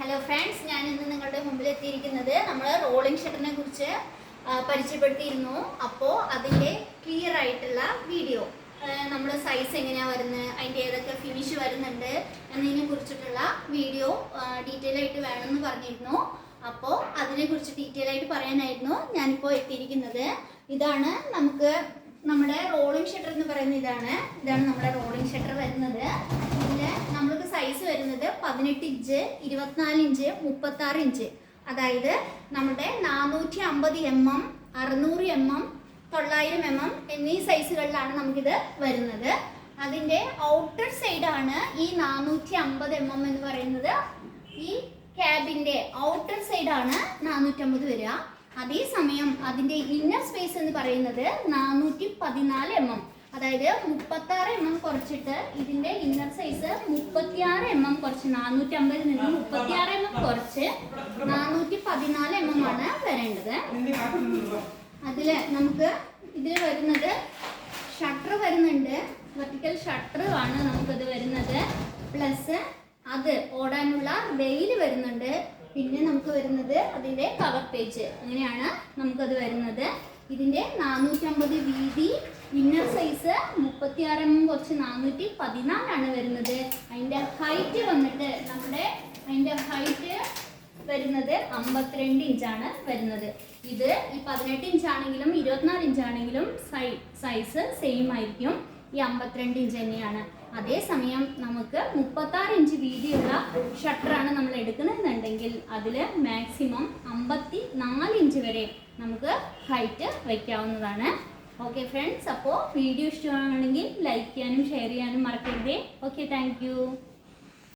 Hello friends ഞാൻ ഇന്ന് നിങ്ങളുടെ മുമ്പിൽ എത്തിയിരിക്കുന്നത് നമ്മൾ റോളിംഗ് ഷട്ടറിനെ കുറിച്ച് പരിചയപ്പെടുത്തിയിരുന്നു. അപ്പോൾ അതിന്റെ ക്ലിയർ ആയിട്ടുള്ള വീഡിയോ നമ്മൾ സൈസ് എങ്ങനെയാണ് വരുന്നത് അതിന്റെ ഏതൊക്കെ ഫിനിഷ് വരുന്നുണ്ട് എന്നതിനെ കുറിച്ചിട്ടുള്ള വീഡിയോ ഡീറ്റെയിൽ ആയിട്ട് വേണമെന്ന് പറഞ്ഞിരുന്നു. അപ്പോൾ അതിനെക്കുറിച്ച് ഡീറ്റെയിൽ ആയിട്ട് പറയാനായിരുന്നു ഞാനിപ്പോൾ എത്തിയിരിക്കുന്നത്. ഇതാണ് നമുക്ക് നമ്മുടെ റോളിംഗ് ഷട്ടർ എന്ന് പറയുന്ന ഇതാണ്. ഇതാണ് നമ്മുടെ റോളിംഗ് ഷട്ടർ വരുന്നത്. സൈസ് വരുന്നത് പതിനെട്ട് ഇഞ്ച് ഇരുപത്തിനാല് ഇഞ്ച് മുപ്പത്തി ആറ് ഇഞ്ച്. അതായത് നമ്മുടെ നാനൂറ്റി അമ്പത് എം എം അറുന്നൂറ് എം എം തൊള്ളായിരം എം എം എന്നീ സൈസുകളിലാണ് നമുക്കിത് വരുന്നത്. അതിന്റെ ഔട്ടർ സൈഡാണ് ഈ നാനൂറ്റി അമ്പത് എം എം എന്ന് പറയുന്നത്. ഈ ക്യാബിന്റെ ഔട്ടർ സൈഡാണ് നാനൂറ്റമ്പത് വരിക. അതേസമയം അതിന്റെ ഇന്നർ സ്പേസ് എന്ന് പറയുന്നത് നാനൂറ്റി പതിനാല് എം എം. അതായത് മുപ്പത്തി ആറ് എം എം കുറച്ചിട്ട് ഇതിന്റെ ഇന്നർ സൈസ് മുപ്പത്തി ആറ് എം എം കുറച്ച് നാനൂറ്റി അമ്പതിൽ നിന്ന് മുപ്പത്തി ആറ് എം എം കുറച്ച് നാനൂറ്റി പതിനാല് എം എം ആണ് വരേണ്ടത്. അതിൽ നമുക്ക് ഇതിൽ വരുന്നത് ഷട്ടർ വരുന്നുണ്ട്. വെർട്ടിക്കൽ ഷട്ടർ ആണ് നമുക്കത് വരുന്നത്. പ്ലസ് അത് ഓടാനുള്ള വെയിൽ വരുന്നുണ്ട്. പിന്നെ നമുക്ക് വരുന്നത് അതിന്റെ കവർ പേജ് അങ്ങനെയാണ് നമുക്കത് വരുന്നത്. ഇതിന്റെ നാനൂറ്റമ്പത് വീതി ഇന്നർ സൈസ് മുപ്പത്തി ആറ് എം കുറച്ച് നാനൂറ്റി പതിനാലാണ് വരുന്നത്. അതിന്റെ ഹൈറ്റ് വന്നിട്ട് നമ്മുടെ അതിന്റെ ഹൈറ്റ് വരുന്നത് അമ്പത്തിരണ്ട് ഇഞ്ചാണ് വരുന്നത്. ഇത് ഈ പതിനെട്ട് ഇഞ്ചാണെങ്കിലും ഇരുപത്തിനാല് ഇഞ്ചാണെങ്കിലും സൈ സൈസ് സെയിം ആയിരിക്കും. ഈ അമ്പത്തിരണ്ട് ഇഞ്ച് തന്നെയാണ്. അതേസമയം നമുക്ക് മുപ്പത്താറ് ഇഞ്ച് വീതിയുള്ള ഷട്ടറാണ് നമ്മൾ എടുക്കുന്നതെന്നുണ്ടെങ്കിൽ അതിൽ മാക്സിമം അമ്പത്തി നാല് ഇഞ്ച് വരെ നമുക്ക് ഹൈറ്റ് വയ്ക്കാവുന്നതാണ് ഓക്കെ ഫ്രണ്ട്സ് അപ്പോൾ വീഡിയോ ഇഷ്ടമാണെങ്കിൽ ലൈക്ക് ചെയ്യാനും ഷെയർ ചെയ്യാനും മറക്കരുതേ. Okay thank